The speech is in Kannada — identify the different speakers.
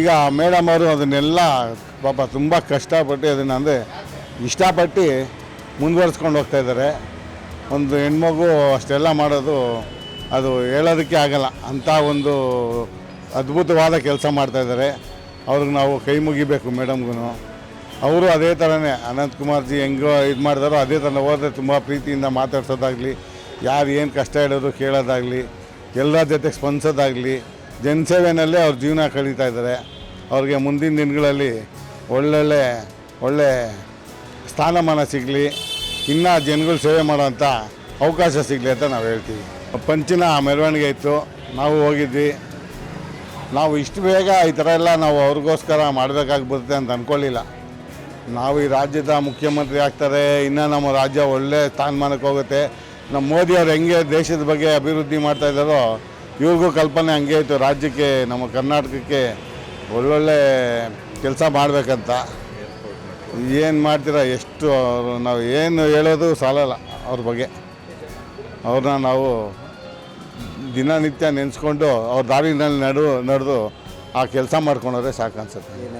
Speaker 1: ಈಗ ಮೇಡಮ್ ಅವರು ಅದನ್ನೆಲ್ಲ ಪಾಪ ತುಂಬ ಕಷ್ಟಪಟ್ಟು ಅದನ್ನು ಅಂದರೆ ಇಷ್ಟಪಟ್ಟು ಮುಂದುವರ್ಸ್ಕೊಂಡು ಹೋಗ್ತಾ ಇದ್ದಾರೆ. ಒಂದು ಹೆಣ್ಮಗು ಅಷ್ಟೆಲ್ಲ ಮಾಡೋದು ಅದು ಹೇಳೋದಕ್ಕೆ ಆಗಲ್ಲ. ಅಂಥ ಒಂದು ಅದ್ಭುತವಾದ ಕೆಲಸ ಮಾಡ್ತಾಯಿದ್ದಾರೆ ಅವ್ರಿಗೆ ನಾವು ಕೈ ಮುಗಿಬೇಕು ಮೇಡಮ್ಗೂ ಅವರು ಅದೇ ಥರನೇ ಅನಂತ್ ಕುಮಾರ್ಜಿ ಹೆಂಗೋ ಇದು ಮಾಡಿದಾರೋ ಅದೇ ಥರ ಹೋದರೆ ತುಂಬ ಪ್ರೀತಿಯಿಂದ ಮಾತಾಡ್ಸೋದಾಗಲಿ, ಯಾರು ಏನು ಕಷ್ಟ ಇಡೋದು ಕೇಳೋದಾಗಲಿ, ಎಲ್ಲರ ಜೊತೆಗೆ ಸ್ಪಂದಿಸೋದಾಗಲಿ ಜನಸೇವೆನಲ್ಲೇ ಅವ್ರ ಜೀವನ ಕಳೀತಾ ಇದ್ದಾರೆ. ಅವ್ರಿಗೆ ಮುಂದಿನ ದಿನಗಳಲ್ಲಿ ಒಳ್ಳೊಳ್ಳೆ, ಒಳ್ಳೆ ಸ್ಥಾನಮಾನ ಸಿಗಲಿ, ಇನ್ನೂ ಜನಗಳು ಸೇವೆ ಮಾಡೋಂಥ ಅವಕಾಶ ಸಿಗಲಿ ಅಂತ ನಾವು ಹೇಳ್ತೀವಿ. ಪಂಚಿನ ಮೆರವಣಿಗೆ ಇತ್ತು. ನಾವು ಹೋಗಿದ್ವಿ. ನಾವು ಇಷ್ಟು ಬೇಗ ಈ ಥರ ಎಲ್ಲ ನಾವು ಅವ್ರಿಗೋಸ್ಕರ ಮಾಡಬೇಕಾಗಿ ಬರುತ್ತೆ ಅಂತ ಅಂದ್ಕೊಳ್ಳಿಲ್ಲ ನಾವು ಈ ರಾಜ್ಯದ ಮುಖ್ಯಮಂತ್ರಿ ಆಗ್ತಾರೆ, ಇನ್ನು ನಮ್ಮ ರಾಜ್ಯ ಒಳ್ಳೆ ಸ್ಥಾನಮಾನಕ್ಕೆ ಹೋಗುತ್ತೆ. ನಮ್ಮ ಮೋದಿಯವ್ರು ಹೆಂಗೆ ದೇಶದ ಬಗ್ಗೆ ಅಭಿವೃದ್ಧಿ ಮಾಡ್ತಾ ಇದ್ದಾರೋ ಇವ್ರಿಗೂ ಕಲ್ಪನೆ ಹಂಗೆ ಇತ್ತು ರಾಜ್ಯಕ್ಕೆ, ನಮ್ಮ ಕರ್ನಾಟಕಕ್ಕೆ ಒಳ್ಳೊಳ್ಳೆ ಕೆಲಸ ಮಾಡಬೇಕಂತ. ಏನು ಮಾಡ್ತೀರಾ, ಎಷ್ಟು ಅವರು, ನಾವು ಏನು ಹೇಳೋದು ಸಾಲಲ್ಲ ಅವ್ರ ಬಗ್ಗೆ. ಅವ್ರನ್ನ ನಾವು ದಿನನಿತ್ಯ ನೆನೆಸ್ಕೊಂಡು ಅವ್ರ ದಾರಿನಲ್ಲಿ ನಡು, ನಡೆದು ಆ ಕೆಲಸ ಮಾಡ್ಕೊಂಡ್ರೆ ಸಾಕು ಅನ್ಸುತ್ತೆ